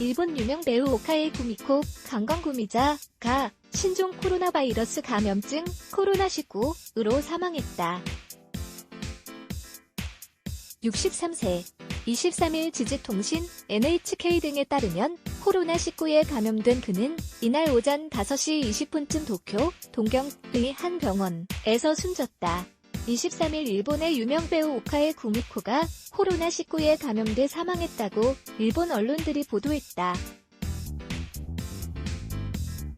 일본 유명 배우 오카에 구미코, 관광구미자가 신종 코로나 바이러스 감염증 코로나19으로 사망했다. 63세 23일 지지통신 NHK 등에 따르면 코로나19에 감염된 그는 이날 오전 5시 20분쯤 도쿄 동경의 한 병원에서 숨졌다. 23일 일본의 유명 배우 오카에 구미코가 코로나19에 감염돼 사망했다고 일본 언론들이 보도했다.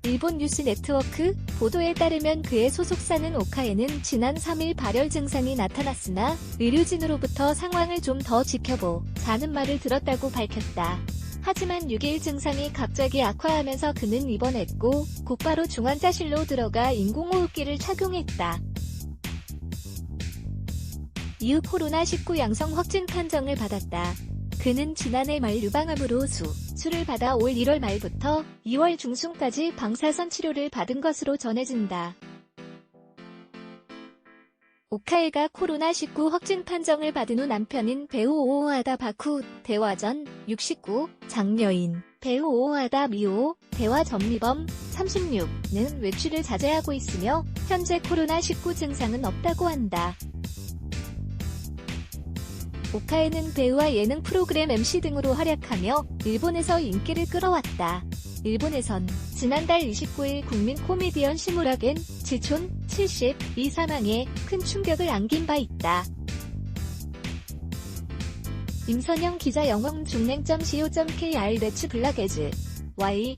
일본 뉴스 네트워크 보도에 따르면 그의 소속사는 오카에는 지난 3일 발열 증상이 나타났으나 의료진으로부터 상황을 좀 더 지켜보자는 말을 들었다고 밝혔다. 하지만 6일 증상이 갑자기 악화하면서 그는 입원했고 곧바로 중환자실로 들어가 인공호흡기를 착용했다. 이후 코로나19 양성 확진 판정을 받았다. 그는 지난해 말 유방암으로 수, 수를 받아 올 1월 말부터 2월 중순까지 방사선 치료를 받은 것으로 전해진다. 오카에가 코로나19 확진 판정을 받은 후 남편인 배우 오오하다 바쿠 대화 전 69, 장녀인 배우 오오하다 미오 대화 전미범 36는 외출을 자제하고 있으며 현재 코로나19 증상은 없다고 한다. 오카에는 배우와 예능 프로그램 MC 등으로 활약하며 일본에서 인기를 끌어왔다. 일본에선 지난달 29일 국민 코미디언 시무라겐 지촌 70이 사망에 큰 충격을 안긴 바 있다. 임선영 기자 영영 중냉.co.kr 레츠 블락에즈 Y